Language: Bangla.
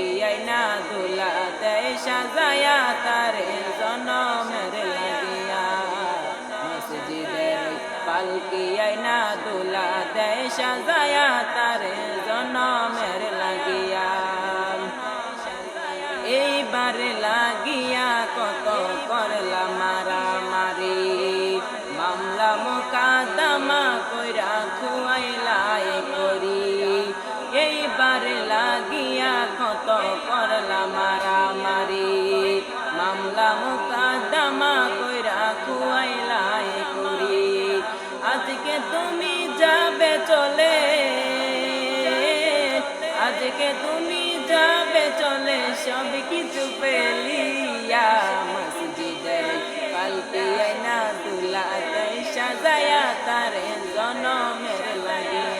পালকি আইনা দুলা দেয়, সাজায়া তারে জনমের লাগিয়া। মসজিদের পালকি আইনা দুলা দেয়, সাজায়া তারে জনমের লাগিয়া। এইবার লাগিয়া কত করলা কত করলাম মারামারি মামলা মোকাদ্দামা কইরা খুয়াইলাই করি আজকে তুমি যাবে চলে। আজকে তুমি যাবে চলে, সব কিছু পেলিয়া মসজিদের পাল্টি আইনা তুলাতে সাজায়া তারে জনমের লাগিয়া